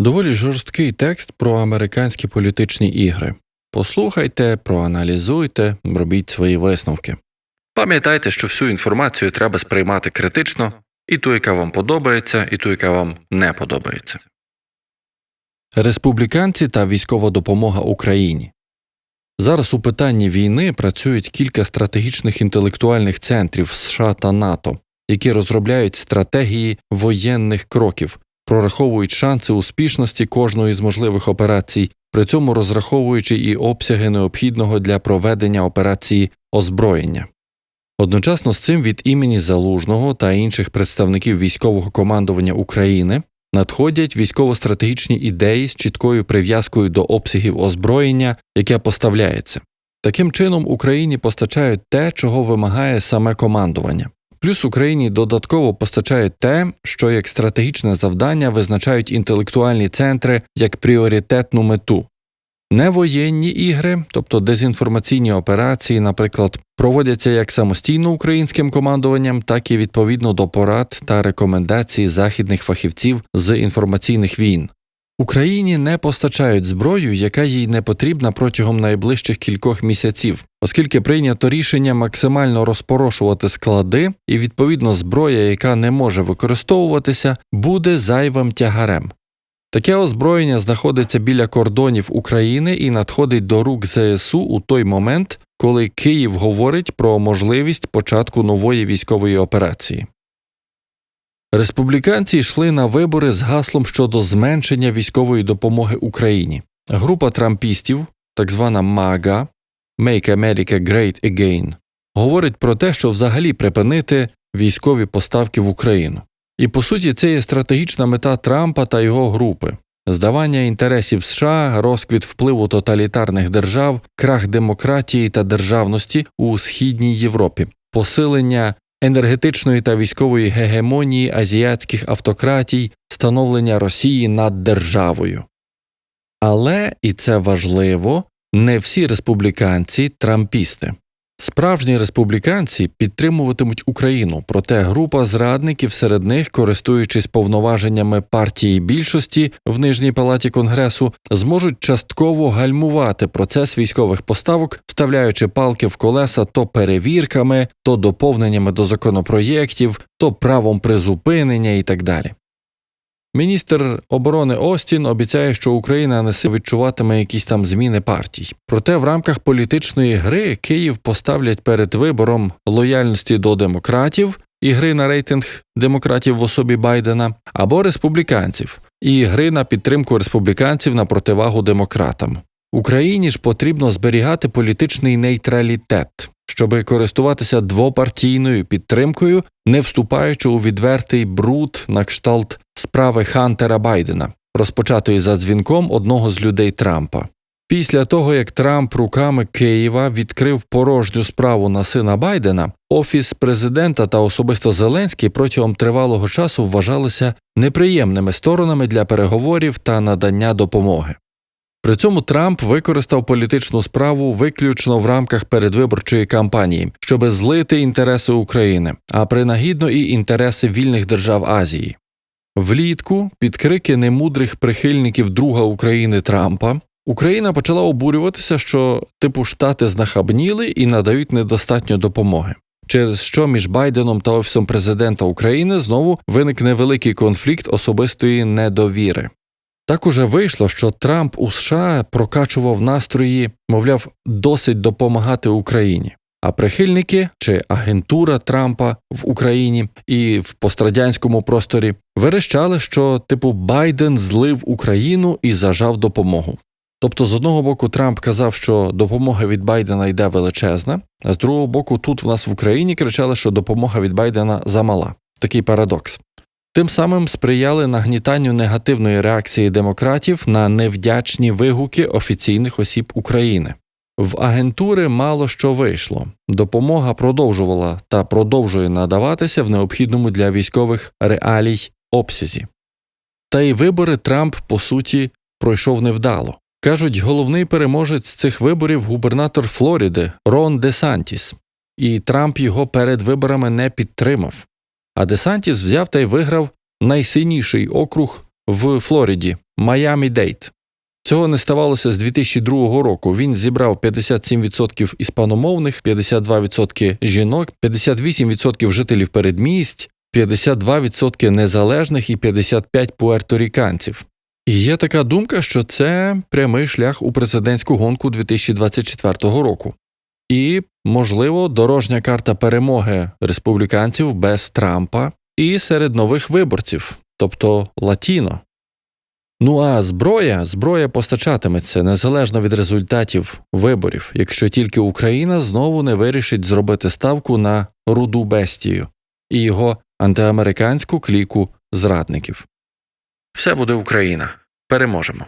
Доволі жорсткий текст про американські політичні ігри. Послухайте, проаналізуйте, робіть свої висновки. Пам'ятайте, що всю інформацію треба сприймати критично, і ту, яка вам подобається, і ту, яка вам не подобається. Республіканці та військова допомога Україні. Зараз у питанні війни працюють кілька стратегічних інтелектуальних центрів США та НАТО, які розробляють стратегії воєнних кроків, прораховують шанси успішності кожної з можливих операцій, при цьому розраховуючи і обсяги необхідного для проведення операції озброєння. Одночасно з цим від імені Залужного та інших представників військового командування України надходять військово-стратегічні ідеї з чіткою прив'язкою до обсягів озброєння, яке поставляється. Таким чином Україні постачають те, чого вимагає саме командування. Плюс Україні додатково постачають те, що як стратегічне завдання визначають інтелектуальні центри як пріоритетну мету. Невоєнні ігри, тобто дезінформаційні операції, наприклад, проводяться як самостійно українським командуванням, так і відповідно до порад та рекомендацій західних фахівців з інформаційних війн. Україні не постачають зброю, яка їй не потрібна протягом найближчих кількох місяців, оскільки прийнято рішення максимально розпорошувати склади, і відповідно зброя, яка не може використовуватися, буде зайвим тягарем. Таке озброєння знаходиться біля кордонів України і надходить до рук ЗСУ у той момент, коли Київ говорить про можливість початку нової військової операції. Республіканці йшли на вибори з гаслом щодо зменшення військової допомоги Україні. Група трампістів, так звана МАГА Make America Great Again, говорить про те, що взагалі припинити військові поставки в Україну. І по суті, це є стратегічна мета Трампа та його групи. Здавання інтересів США, розквіт впливу тоталітарних держав, крах демократії та державності у східній Європі, посилення енергетичної та військової гегемонії азіатських автократій, становлення Росії над державою. Але, і це важливо, не всі республіканці трампісти. Справжні республіканці підтримуватимуть Україну, проте група зрадників серед них, користуючись повноваженнями партії більшості в нижній палаті конгресу, зможуть частково гальмувати процес військових поставок, вставляючи палки в колеса то перевірками, то доповненнями до законопроєктів, то правом призупинення і так далі. Міністр оборони Остін обіцяє, що Україна не сильно відчуватиме якісь там зміни партій. Проте в рамках політичної гри Київ поставлять перед вибором лояльності до демократів і гри на рейтинг демократів в особі Байдена або республіканців і гри на підтримку республіканців на противагу демократам. Україні ж потрібно зберігати політичний нейтралітет, щоби користуватися двопартійною підтримкою, не вступаючи у відвертий бруд на кшталт справи Хантера Байдена, розпочатої за дзвінком одного з людей Трампа. Після того, як Трамп руками Києва відкрив порожню справу на сина Байдена, офіс президента та особисто Зеленський протягом тривалого часу вважалися неприємними сторонами для переговорів та надання допомоги. При цьому Трамп використав політичну справу виключно в рамках передвиборчої кампанії, щоби злити інтереси України, а принагідно і інтереси вільних держав Азії. Влітку, під крики немудрих прихильників друга України Трампа, Україна почала обурюватися, що типу штати знахабніли і надають недостатньо допомоги. Через що між Байденом та офісом президента України знову виник невеликий конфлікт особистої недовіри. Так уже вийшло, що Трамп у США прокачував настрої, мовляв, досить допомагати Україні. А прихильники чи агентура Трампа в Україні і в пострадянському просторі верещали, що типу Байден злив Україну і зажав допомогу. Тобто, з одного боку, Трамп казав, що допомога від Байдена йде величезна, а з другого боку, тут в нас в Україні кричали, що допомога від Байдена замала. Такий парадокс. Тим самим сприяли нагнітанню негативної реакції демократів на невдячні вигуки офіційних осіб України. В агентури мало що вийшло. Допомога продовжувала та продовжує надаватися в необхідному для військових реалій обсязі. Та й вибори Трамп, по суті, пройшов невдало. Кажуть, головний переможець цих виборів губернатор Флориди Рон Де Сантіс, і Трамп його перед виборами не підтримав. А Де Сантіс взяв та й виграв найсильніший округ в Флориді Майами Дейт. Цього не ставалося з 2002 року. Він зібрав 57% іспаномовних, 52% жінок, 58% жителів передмість, 52% незалежних і 55 пуерторіканців. І є така думка, що це прямий шлях у президентську гонку 2024 року. І, можливо, дорожня карта перемоги республіканців без Трампа і серед нових виборців, тобто Латіно. Ну а зброя, зброя постачатиметься незалежно від результатів виборів, якщо тільки Україна знову не вирішить зробити ставку на руду бестію і його антиамериканську кліку зрадників. Все буде Україна. Переможемо.